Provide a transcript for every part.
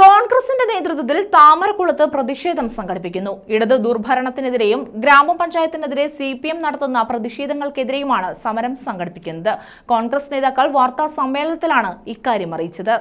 കോൺഗ്രസിന്റെ നേതൃത്വത്തിൽ താമരക്കുളത്ത് പ്രതിഷേധം സംഘടിപ്പിക്കുന്നു. ഇടത് ദുർഭരണത്തിനെതിരെയും ഗ്രാമപഞ്ചായത്തിനെതിരെ സി പി എം നടത്തുന്ന പ്രതിഷേധങ്ങൾക്കെതിരെയുമാണ് സമരം സംഘടിപ്പിക്കുന്നത്. കോൺഗ്രസ് നേതാക്കൾ വാർത്താ സമ്മേളനത്തിലാണ് ഇക്കാര്യം അറിയിച്ചത്.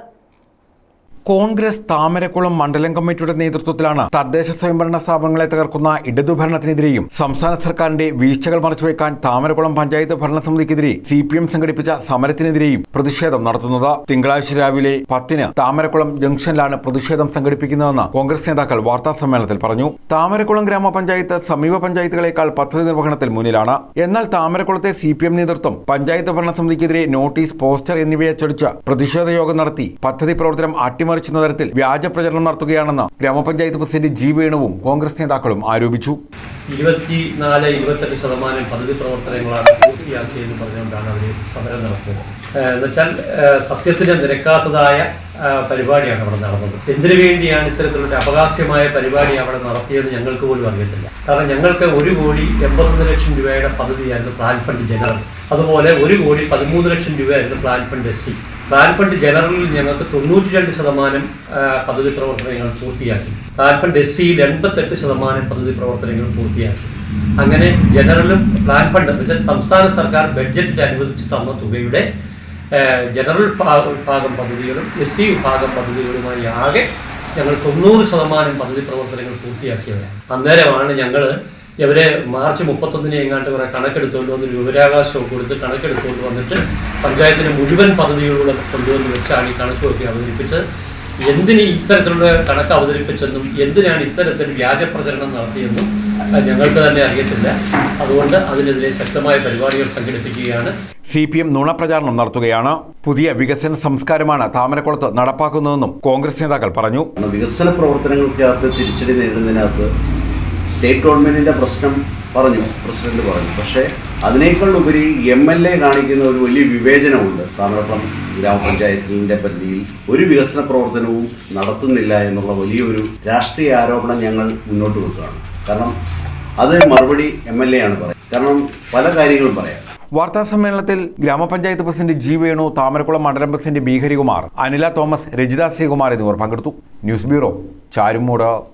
കോൺഗ്രസ് താമരക്കുളം മണ്ഡലം കമ്മിറ്റിയുടെ നേതൃത്വത്തിലാണ് തദ്ദേശ സ്വയംഭരണ സ്ഥാപനങ്ങളെ തകർക്കുന്ന ഇടതുഭരണത്തിനെതിരെയും സംസ്ഥാന സർക്കാരിന്റെ വീഴ്ചകൾ മറച്ചുവെക്കാൻ താമരക്കുളം പഞ്ചായത്ത് ഭരണസമിതിക്കെതിരെ സി പി എം സംഘടിപ്പിച്ച സമരത്തിനെതിരെയും പ്രതിഷേധം നടത്തുന്നത്. തിങ്കളാഴ്ച രാവിലെ പത്തിന് താമരക്കുളം ജംഗ്ഷനിലാണ് പ്രതിഷേധം സംഘടിപ്പിക്കുന്നതെന്ന് കോൺഗ്രസ് നേതാക്കൾ വാർത്താ സമ്മേളനത്തിൽ പറഞ്ഞു. താമരക്കുളം ഗ്രാമപഞ്ചായത്ത് സമീപ പഞ്ചായത്തുകളേക്കാൾ പദ്ധതി നിർവഹണത്തിൽ മുന്നിലാണ്. എന്നാൽ താമരക്കുളത്തെ സി പി എം നേതൃത്വം പഞ്ചായത്ത് ഭരണസമിതിക്കെതിരെ നോട്ടീസ് പോസ്റ്റർ എന്നിവയെ അച്ചടിച്ച് പ്രതിഷേധ യോഗം നടത്തി പദ്ധതി പ്രവർത്തനം അട്ടിമറിച്ചുന്ന തരത്തിൽ വ്യാജ പ്രചരണം നടത്തുകയാണെന്ന് ഗ്രാമപഞ്ചായത്ത് പ്രസിഡന്റ് ജി വേണുവും കോൺഗ്രസ് നേതാക്കളും ആരോപിച്ചു. ഇരുപത്തി നാല് ഇരുപത്തെട്ട് ശതമാനം പദ്ധതി പ്രവർത്തനങ്ങളാണ് പൂർത്തിയാക്കിയെന്ന് പറഞ്ഞുകൊണ്ടാണ് അവർ സമരം നടത്തുന്നത് എന്നുവെച്ചാൽ സത്യത്തിന് നിരക്കാത്തതായ പരിപാടിയാണ് അവിടെ നടന്നത്. എന്തിനു വേണ്ടിയാണ് ഇത്തരത്തിലുള്ള അപകാസ്യമായ പരിപാടി അവിടെ നടത്തിയത് ഞങ്ങൾക്ക് പോലും അറിയത്തില്ല. കാരണം ഞങ്ങൾക്ക് ഒരു കോടി എൺപത്തൊന്ന് ലക്ഷം രൂപയുടെ പദ്ധതിയായിരുന്നു പ്ലാൻ ഫണ്ട് ജനറൽ. അതുപോലെ ഒരു കോടി പതിമൂന്ന് ലക്ഷം രൂപയായിരുന്നു plan fund S C. Plan ജനറലിൽ ഞങ്ങൾക്ക് തൊണ്ണൂറ്റി രണ്ട് ശതമാനം പദ്ധതി പ്രവർത്തനങ്ങൾ പൂർത്തിയാക്കി. പ്ലാൻ ഫണ്ട് എസ് സിയിൽ എൺപത്തെട്ട് ശതമാനം പദ്ധതി പ്രവർത്തനങ്ങൾ പൂർത്തിയാക്കി. അങ്ങനെ ജനറലും പ്ലാൻ ഫണ്ട് എന്ന് വെച്ചാൽ സംസ്ഥാന സർക്കാർ ബഡ്ജറ്റിൽ അനുവദിച്ച് തന്ന തുകയുടെ ജനറൽ ഭാഗം വിഭാഗം പദ്ധതികളും എസ് സി വിഭാഗം പദ്ധതികളുമായി ആകെ ഞങ്ങൾ തൊണ്ണൂറ് ശതമാനം പദ്ധതി പ്രവർത്തനങ്ങൾ പൂർത്തിയാക്കിയവരാണ്. അന്നേരമാണ് ഞങ്ങൾ ഇവരെ മാർച്ച് മുപ്പത്തൊന്നിന് എങ്ങാണ്ട് കുറെ കണക്കെടുത്തുകൊണ്ട് വന്ന് വിവരാവകാശവും കൊടുത്ത് കണക്കെടുത്തുകൊണ്ട് വന്നിട്ട് പഞ്ചായത്തിന് മുഴുവൻ പദ്ധതികളിലൂടെ കൊണ്ടുവന്ന് വെച്ചാണ് ഈ കണക്കുകളൊക്കെ അവതരിപ്പിച്ചത്. എന്തിന് ഇത്തരത്തിലുള്ള കണക്ക് അവതരിപ്പിച്ചെന്നും എന്തിനാണ് ഇത്തരത്തിൽ വ്യാജ പ്രചരണം നടത്തിയെന്നും ഞങ്ങൾക്ക് തന്നെ അറിയത്തില്ല. അതുകൊണ്ട് അതിനെതിരെ ശക്തമായ പരിപാടികൾ സംഘടിപ്പിക്കുകയാണ്. സി പി എം നുണപ്രചാരണം നടത്തുകയാണ്. പുതിയ വികസന സംസ്കാരമാണ് താമരക്കുളത്ത് നടപ്പാക്കുന്നതെന്നും കോൺഗ്രസ് നേതാക്കൾ പറഞ്ഞു. വികസന പ്രവർത്തനങ്ങൾക്കകത്ത് തിരിച്ചടി നേരിടുന്നതിനകത്ത് സ്റ്റേറ്റ് ഗവൺമെന്റിന്റെ പ്രശ്നം പറഞ്ഞു പ്രസിഡന്റ് പറഞ്ഞു. പക്ഷേ അതിനേക്കാൾ ഉപരി എം എൽ എ കാണിക്കുന്ന ഒരു വലിയ വിവേചനമുണ്ട്. താമരപ്പുറം ഗ്രാമപഞ്ചായത്തിന്റെ പരിധിയിൽ ഒരു വികസന പ്രവർത്തനവും നടത്തുന്നില്ല എന്നുള്ള വലിയൊരു രാഷ്ട്രീയ ആരോപണം ഞങ്ങൾ മുന്നോട്ട് വെക്കുകയാണ്. കാരണം അത് മറുപടി എം എൽ എ ആണ് പറയുന്നത്. കാരണം പല കാര്യങ്ങളും പറയാം. വാർത്താ സമ്മേളനത്തിൽ ഗ്രാമപഞ്ചായത്ത് പ്രസിഡന്റ് ജി വേണു താമരക്കുളം മണ്ഡലം president B Harikumar Anila Thomas Rajitha Sreekumar എന്നിവർ പങ്കെടുത്തു. News bureau Charummood.